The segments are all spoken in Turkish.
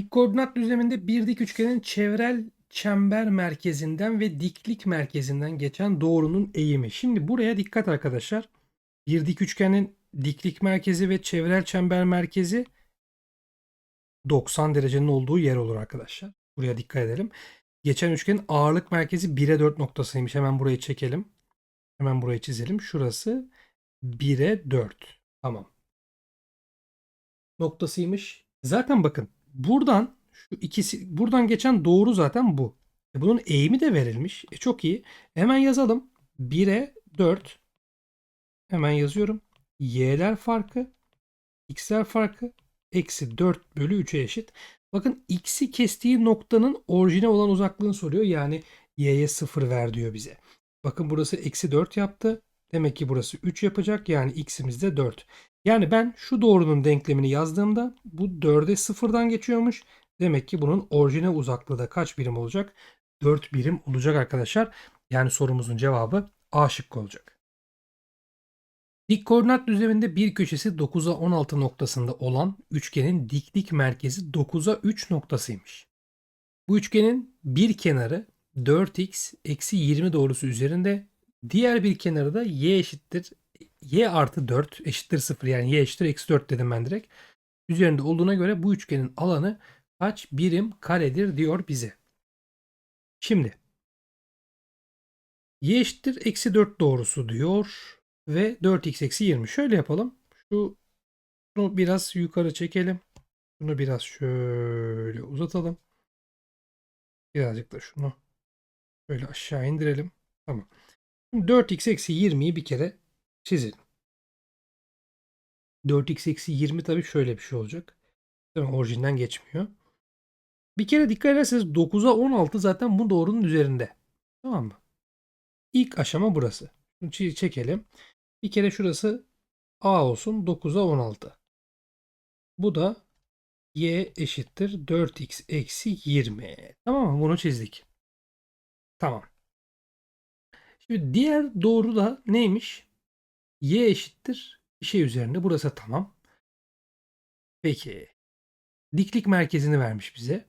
Dik koordinat düzleminde bir dik üçgenin çevrel çember merkezinden ve diklik merkezinden geçen doğrunun eğimi. Şimdi buraya dikkat arkadaşlar. Bir dik üçgenin diklik merkezi ve çevrel çember merkezi 90 derecenin olduğu yer olur arkadaşlar. Buraya dikkat edelim. Geçen üçgenin ağırlık merkezi 1'e 4 noktasıymış. Hemen burayı çekelim. Hemen burayı çizelim. Şurası 1'e 4. Tamam. Noktasıymış. Zaten bakın buradan şu ikisi buradan geçen doğru zaten bu. E bunun eğimi de verilmiş. E çok iyi. Hemen yazalım. 1'e 4. Hemen yazıyorum. Y'ler farkı. X'ler farkı. Eksi 4 bölü 3'e eşit. Bakın x'i kestiği noktanın orijine olan uzaklığını soruyor. Yani y'ye 0 ver diyor bize. Bakın burası eksi 4 yaptı. Demek ki burası 3 yapacak. Yani x'imiz de 4. Yani ben şu doğrunun denklemini yazdığımda bu 4'e 0'dan geçiyormuş. Demek ki bunun orijine uzaklığı da kaç birim olacak? 4 birim olacak arkadaşlar. Yani sorumuzun cevabı A şıkkı olacak. Dik koordinat düzleminde bir köşesi 9'a 16 noktasında olan üçgenin diklik merkezi 9'a 3 noktasıymış. Bu üçgenin bir kenarı 4x eksi 20 doğrusu üzerinde, diğer bir kenarı da y eşittir y artı 4 eşittir 0 yani y eşittir eksi 4 dedim ben direkt. Üzerinde olduğuna göre bu üçgenin alanı kaç birim karedir diyor bize. Şimdi y eşittir eksi 4 doğrusu diyor ve 4x eksi 20. Şöyle yapalım. Şu bunu biraz yukarı çekelim. Şunu biraz şöyle uzatalım. Birazcık da şunu şöyle aşağı indirelim. Tamam. Şimdi 4x eksi 20'yi bir kere çizelim. 4x eksi 20 tabii şöyle bir şey olacak. Mi? Orijinden geçmiyor. Bir kere dikkat ederseniz 9'a 16 zaten bu doğrunun üzerinde. Tamam mı? İlk aşama burası. Şunu çekelim. Bir kere şurası A olsun 9'a 16. Bu da y eşittir 4x eksi 20. Tamam mı? Bunu çizdik. Tamam. Şimdi diğer doğru da neymiş? Y eşittir bir şey üzerinde. Burası tamam. Peki. Diklik merkezini vermiş bize.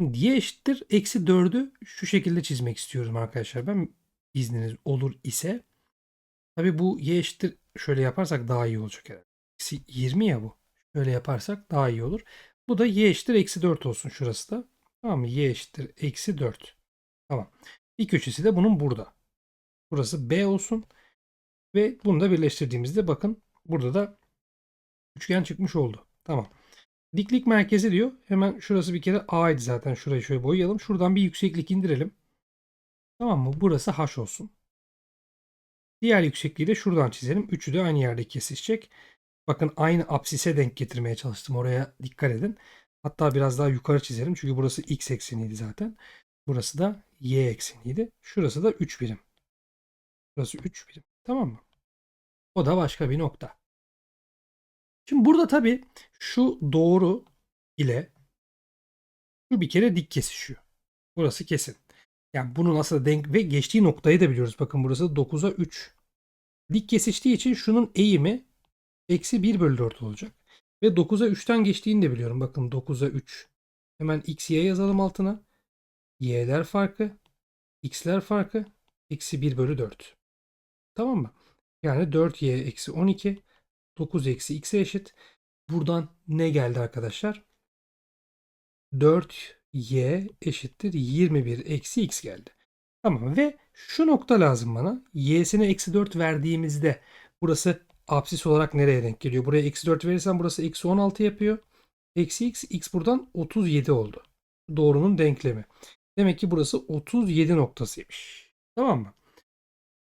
Y eşittir eksi 4'ü şu şekilde çizmek istiyorum arkadaşlar. Ben izniniz olur ise. Tabi bu y eşittir şöyle yaparsak daha iyi olacak herhalde. Eksi 20 ya bu. Şöyle yaparsak daha iyi olur. Bu da y eşittir eksi 4 olsun şurası da. Tamam mı? y eşittir eksi 4. Tamam. Bir köşesi de bunun burada. Burası b olsun. Ve bunu da birleştirdiğimizde bakın burada da üçgen çıkmış oldu. Tamam. Diklik merkezi diyor. Hemen şurası bir kere A'ydı zaten. Şurayı şöyle boyayalım. Şuradan bir yükseklik indirelim. Tamam mı? Burası H olsun. Diğer yüksekliği de şuradan çizelim. Üçü de aynı yerde kesişecek. Bakın aynı apsise denk getirmeye çalıştım. Oraya dikkat edin. Hatta biraz daha yukarı çizelim. Çünkü burası x ekseniydi zaten. Burası da y ekseniydi. Şurası da 3 birim. Burası 3 birim. Tamam mı? O da başka bir nokta. Şimdi burada tabii şu doğru ile şu bir kere dik kesişiyor. Burası kesin. Yani bunu nasıl denk ve geçtiği noktayı da biliyoruz. Bakın burası 9'a 3. Dik kesiştiği için şunun eğimi eksi 1 bölü 4 olacak. Ve 9'a 3'ten geçtiğini de biliyorum. Bakın 9'a 3. Hemen x, y yazalım altına. y'ler farkı, x'ler farkı, eksi 1 bölü 4. Tamam mı? Yani 4y eksi 12, 9 eksi x'e eşit. Buradan ne geldi arkadaşlar? 4y eşittir 21 eksi x geldi. Tamam ve şu nokta lazım bana. y'sine eksi 4 verdiğimizde burası apsis olarak nereye denk geliyor? Buraya eksi 4 verirsem burası eksi 16 yapıyor. Eksi x, x buradan 37 oldu. Doğrunun denklemi. Demek ki burası 37 noktasıymış. Tamam mı?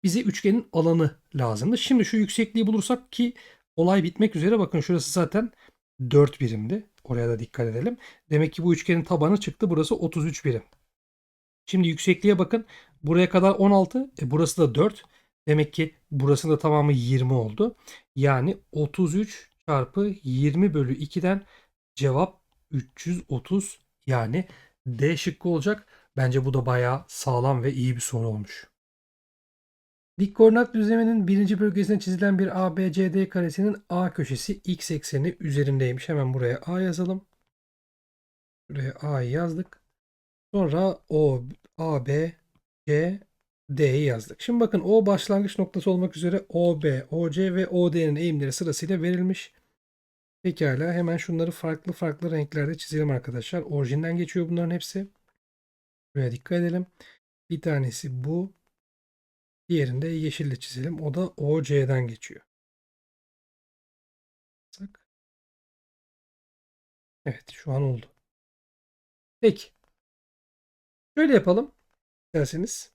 Bize üçgenin alanı lazımdı. Şimdi şu yüksekliği bulursak ki olay bitmek üzere. Bakın şurası zaten 4 birimdi. Oraya da dikkat edelim. Demek ki bu üçgenin tabanı çıktı. Burası 33 birim. Şimdi yüksekliğe bakın. Buraya kadar 16. E burası da 4. Demek ki burasının da tamamı 20 oldu. Yani 33 çarpı 20 bölü 2'den cevap 330 yani D şıkkı olacak. Bence bu da bayağı sağlam ve iyi bir soru olmuş. Dik koordinat düzleminin birinci bölgesine çizilen bir ABCD karesinin A köşesi x ekseni üzerindeymiş. Hemen buraya A yazalım. Buraya A'yı yazdık. Sonra O, A, B, C, D'yi yazdık. Şimdi bakın O başlangıç noktası olmak üzere OB, OC ve OD'nin eğimleri sırasıyla verilmiş. Pekala hemen şunları farklı farklı renklerde çizelim arkadaşlar. Orijinden geçiyor bunların hepsi. Buraya dikkat edelim. Bir tanesi bu. Diğerinde yeşille çizelim. O da OC'den geçiyor. Evet şu an oldu. Peki. Şöyle yapalım. İsterseniz.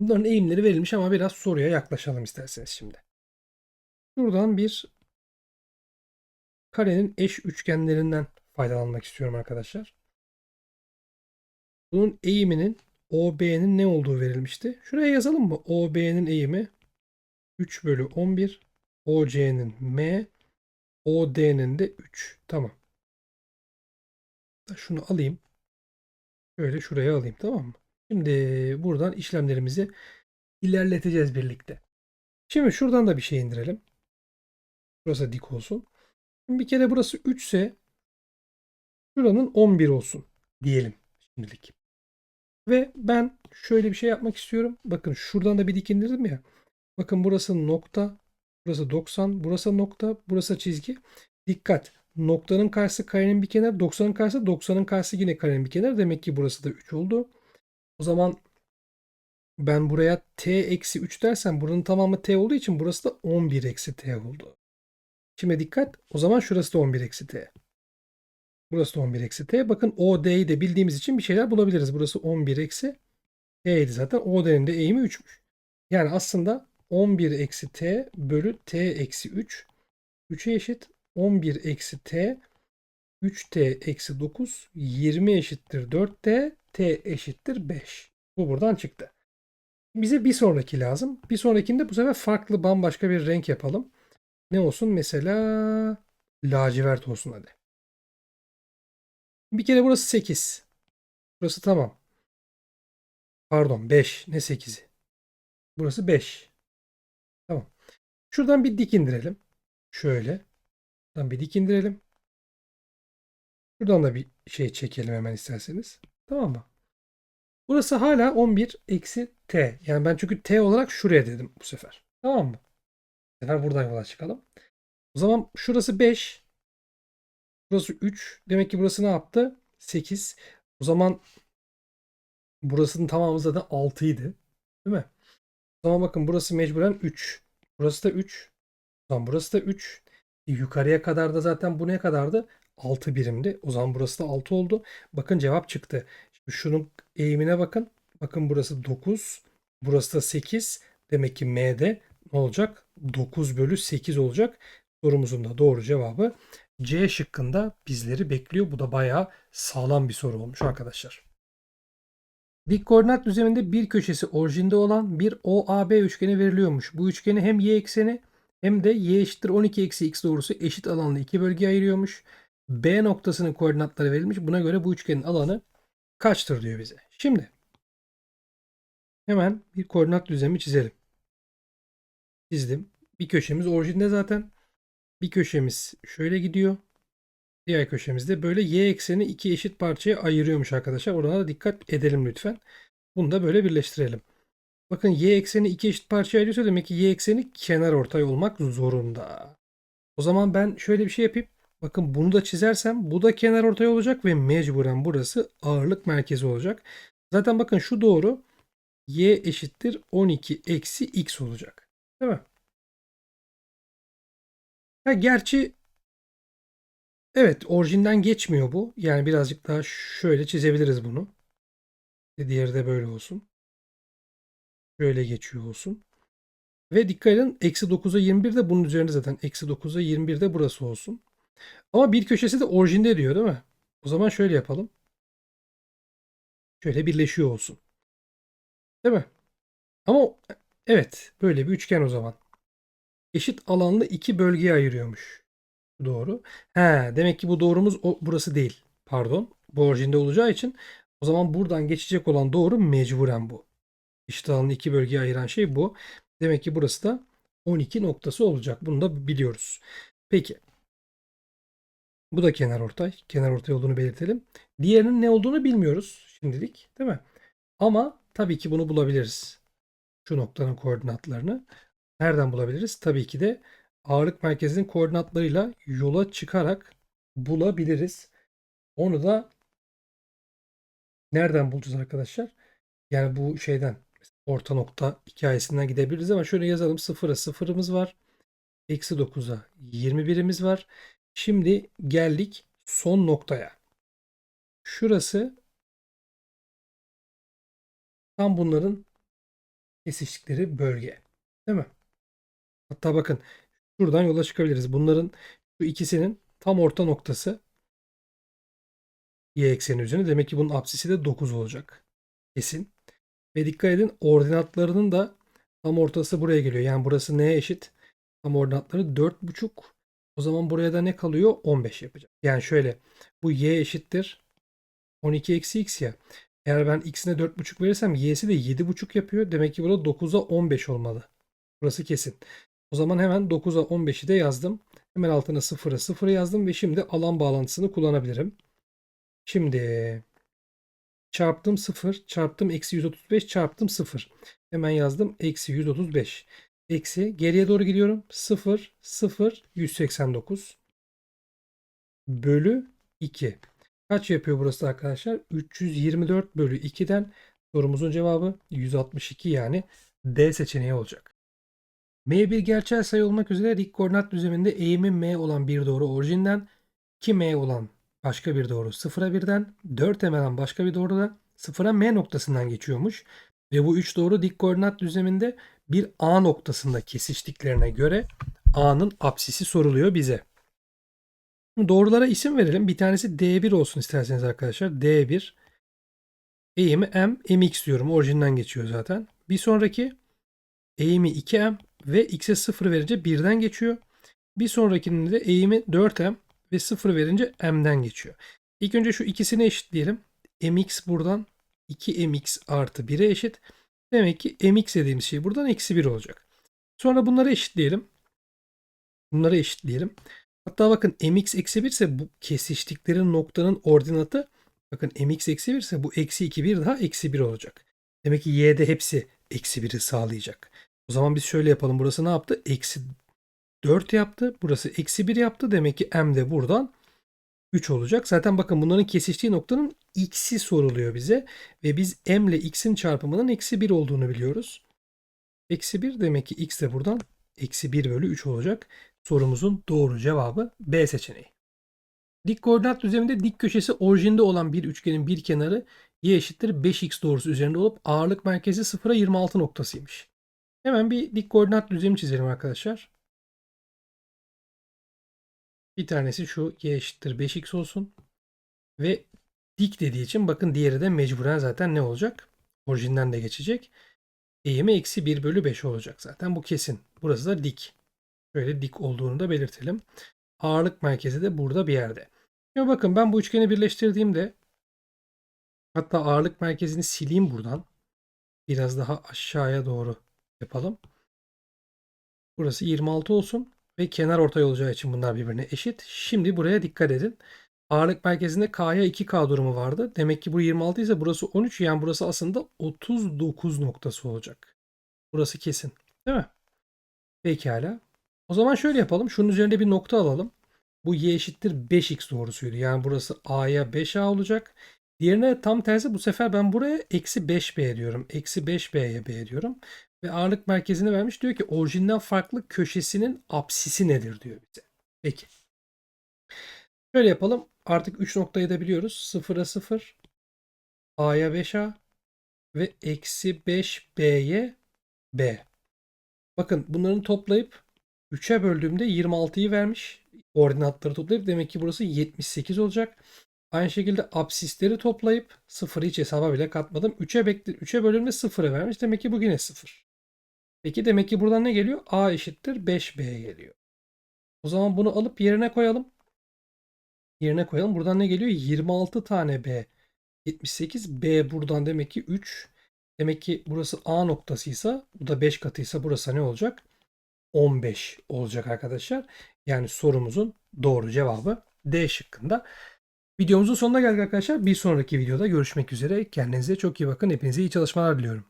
Bunların eğimleri verilmiş ama biraz soruya yaklaşalım isterseniz şimdi. Şuradan bir karenin eş üçgenlerinden faydalanmak istiyorum arkadaşlar. Bunun eğiminin OB'nin ne olduğu verilmişti. Şuraya yazalım mı? OB'nin eğimi 3 bölü 11. OC'nin M. OD'nin de 3. Tamam. Şunu alayım. Şöyle şuraya alayım tamam mı? Şimdi buradan işlemlerimizi ilerleteceğiz birlikte. Şimdi şuradan da bir şey indirelim. Burası dik olsun. Şimdi bir kere burası 3 ise şuranın 11 olsun diyelim şimdilik. Ve ben şöyle bir şey yapmak istiyorum. Bakın şuradan da bir dik indirdim ya. Bakın burası nokta. Burası 90. Burası nokta. Burası çizgi. Dikkat. Noktanın karşısı karenin bir kenarı. 90'ın karşısı 90'ın karşısı yine karenin bir kenarı. Demek ki burası da 3 oldu. O zaman ben buraya t eksi 3 dersem buranın tamamı t olduğu için burası da 11 eksi t oldu. Şimdi dikkat. O zaman şurası da 11 eksi t. Burası da 11 eksi t. Bakın OD'yi de bildiğimiz için bir şeyler bulabiliriz. Burası 11 eksi t'ydi zaten. OD'nin de eğimi 3'müş. Yani aslında 11 eksi t bölü t eksi 3 3'e eşit. 11 eksi t 3t eksi 9 20 eşittir 4t t eşittir 5. Bu buradan çıktı. Bize bir sonraki lazım. Bir sonrakinde bu sefer farklı bambaşka bir renk yapalım. Ne olsun? Mesela lacivert olsun hadi. Bir kere burası 8. Burası tamam. Pardon 5. Ne 8'i? Burası 5. Tamam. Şuradan bir dik indirelim. Şöyle. Şuradan bir dik indirelim. Şuradan da bir şey çekelim hemen isterseniz. Tamam mı? Burası hala 11 eksi t. Yani ben çünkü t olarak şuraya dedim bu sefer. Tamam mı? Bu sefer buradan yola çıkalım. O zaman şurası 5. Burası 3. Demek ki burası ne yaptı? 8. O zaman burasının tamamı zaten 6 idi. Değil mi? O zaman bakın burası mecburen 3. Burası da 3. O zaman burası da 3. E, yukarıya kadar da zaten bu ne kadardı? 6 birimdi. O zaman burası da 6 oldu. Bakın cevap çıktı. Şimdi şunun eğimine bakın. Bakın burası 9. Burası da 8. Demek ki M'de ne olacak? 9 bölü 8 olacak. Sorumuzun da doğru cevabı C şıkkında bizleri bekliyor. Bu da bayağı sağlam bir soru olmuş arkadaşlar. Dik koordinat düzleminde bir köşesi orijinde olan bir OAB üçgeni veriliyormuş. Bu üçgeni hem y ekseni hem de y eşittir 12 eksi x doğrusu eşit alanlı iki bölgeye ayırıyormuş. B noktasının koordinatları verilmiş. Buna göre bu üçgenin alanı kaçtır diyor bize. Şimdi hemen bir koordinat düzlemi çizelim. Çizdim. Bir köşemiz orijinde zaten. Bir köşemiz şöyle gidiyor. Diğer köşemizde böyle y ekseni iki eşit parçaya ayırıyormuş arkadaşlar. Orada da dikkat edelim lütfen. Bunu da böyle birleştirelim. Bakın y ekseni iki eşit parçaya ayırıyorsa demek ki y ekseni kenar ortay olmak zorunda. O zaman ben şöyle bir şey yapayım. Bakın bunu da çizersem bu da kenar ortay olacak ve mecburen burası ağırlık merkezi olacak. Zaten bakın şu doğru y eşittir 12 eksi x olacak. Değil mi? Ha, gerçi evet orijinden geçmiyor bu. Yani birazcık daha şöyle çizebiliriz bunu. Diğeri de böyle olsun. Şöyle geçiyor olsun. Ve dikkat edin eksi 9'a 21 de bunun üzerinde zaten. Eksi 9'a 21 de burası olsun. Ama bir köşesi de orijinde diyor değil mi? O zaman şöyle yapalım. Şöyle birleşiyor olsun. Değil mi? Ama evet böyle bir üçgen o zaman. Eşit alanlı iki bölgeye ayırıyormuş. Doğru. He, demek ki bu doğrumuz o, burası değil. Pardon. Bu orijinde olacağı için o zaman buradan geçecek olan doğru mecburen bu. Eşit alanlı iki bölgeye ayıran şey bu. Demek ki burası da 12 noktası olacak. Bunu da biliyoruz. Peki. Bu da kenar ortay. Kenar ortay olduğunu belirtelim. Diğerinin ne olduğunu bilmiyoruz şimdilik, değil mi? Ama tabii ki bunu bulabiliriz. Şu noktanın koordinatlarını. Nereden bulabiliriz? Tabii ki de ağırlık merkezinin koordinatlarıyla yola çıkarak bulabiliriz. Onu da nereden bulacağız arkadaşlar? Yani bu şeyden orta nokta hikayesinden gidebiliriz ama şöyle yazalım. 0'a 0'ımız var. Eksi 9'a 21'imiz var. Şimdi geldik son noktaya. Şurası tam bunların kesiştikleri bölge. Değil mi? Hatta bakın şuradan yola çıkabiliriz. Bunların şu ikisinin tam orta noktası y ekseni üzerine. Demek ki bunun apsisi de 9 olacak. Kesin. Ve dikkat edin ordinatlarının da tam ortası buraya geliyor. Yani burası neye eşit? Tam ordinatları 4,5. O zaman buraya da ne kalıyor? 15 yapacak. Yani şöyle bu y eşittir 12 eksi x ya. Eğer ben x'ine 4,5 verirsem y'si de 7,5 yapıyor. Demek ki burada 9'a 15 olmalı. Burası kesin. O zaman hemen 9'a 15'i de yazdım. Hemen altına 0'a 0'ı yazdım ve şimdi alan bağlantısını kullanabilirim. Şimdi çarptım 0 çarptım eksi 135 çarptım 0. Hemen yazdım eksi 135. Eksi geriye doğru gidiyorum. 0 0 189 bölü 2. Kaç yapıyor burası arkadaşlar? 324 bölü 2'den sorumuzun cevabı 162 yani D seçeneği olacak. M bir gerçel sayı olmak üzere dik koordinat düzleminde eğimi M olan bir doğru orijinden 2M olan başka bir doğru 0'a 1'den 4M'den başka bir doğru da 0'a M noktasından geçiyormuş. Ve bu üç doğru dik koordinat düzleminde bir A noktasında kesiştiklerine göre A'nın apsisi soruluyor bize. Doğrulara isim verelim. Bir tanesi D1 olsun isterseniz arkadaşlar. D1 eğimi M, mx diyorum. Orijinden geçiyor zaten. Bir sonraki eğimi 2M ve x'e 0 verince 1'den geçiyor. Bir sonrakinin de eğimi 4M ve 0 verince m'den geçiyor. İlk önce şu ikisini eşitleyelim. mx buradan 2mx artı 1'e eşit. Demek ki mx dediğimiz şey buradan eksi 1 olacak. Sonra bunları eşitleyelim. Bunları eşitleyelim. Hatta bakın mx eksi 1 ise bu kesiştikleri noktanın ordinatı bakın mx eksi 1 ise bu eksi 2 1 daha eksi 1 olacak. Demek ki y'de hepsi eksi 1'i sağlayacak. O zaman biz şöyle yapalım. Burası ne yaptı? Eksi 4 yaptı. Burası eksi 1 yaptı. Demek ki m de buradan 3 olacak. Zaten bakın bunların kesiştiği noktanın x'i soruluyor bize. Ve biz m ile x'in çarpımının eksi 1 olduğunu biliyoruz. Eksi 1 demek ki x de buradan eksi 1 bölü 3 olacak. Sorumuzun doğru cevabı B seçeneği. Dik koordinat düzleminde dik köşesi orijinde olan bir üçgenin bir kenarı y eşittir 5x doğrusu üzerinde olup ağırlık merkezi 0'a 26 noktasıymış. Hemen bir dik koordinat düzlemi çizelim arkadaşlar. Bir tanesi şu y eşittir 5x olsun. Ve dik dediği için bakın diğeri de mecburen zaten ne olacak? Orijinden de geçecek. Eğimi eksi 1 bölü 5 olacak zaten. Bu kesin. Burası da dik. Şöyle dik olduğunu da belirtelim. Ağırlık merkezi de burada bir yerde. Şimdi bakın ben bu üçgeni birleştirdiğimde hatta ağırlık merkezini sileyim buradan. Biraz daha aşağıya doğru yapalım. Burası 26 olsun ve kenar ortay olacağı için bunlar birbirine eşit. Şimdi buraya dikkat edin. Ağırlık merkezinde K'ya 2K durumu vardı. Demek ki bu 26 ise burası 13 yani burası aslında 39 noktası olacak. Burası kesin. Değil mi? Pekala. O zaman şöyle yapalım. Şunun üzerinde bir nokta alalım. Bu y eşittir 5x doğrusuydu. Yani burası a'ya 5a olacak. Diğerine tam tersi bu sefer ben buraya eksi 5b diyorum. Eksi 5b'ye b diyorum. Ve ağırlık merkezini vermiş. Diyor ki orijinden farklı köşesinin apsisi nedir diyor bize. Peki. Şöyle yapalım. Artık 3 noktayı da biliyoruz. 0'a 0. A'ya 5A. Ve eksi 5B'ye B. Bakın bunların toplayıp 3'e böldüğümde 26'yı vermiş. Ordinatları toplayıp demek ki burası 78 olacak. Aynı şekilde absisleri toplayıp 0'ı hiç hesaba bile katmadım. 3'e bekle 3'e bölünme 0'ı vermiş. Demek ki bu yine 0. Peki demek ki buradan ne geliyor? A eşittir 5B geliyor. O zaman bunu alıp yerine koyalım. Yerine koyalım. Buradan ne geliyor? 26 tane B. 78 B buradan demek ki 3. Demek ki burası A noktasıysa bu da 5 katıysa burası ne olacak? 15 olacak arkadaşlar. Yani sorumuzun doğru cevabı D şıkkında. Videomuzun sonuna geldik arkadaşlar. Bir sonraki videoda görüşmek üzere. Kendinize çok iyi bakın. Hepinize iyi çalışmalar diliyorum.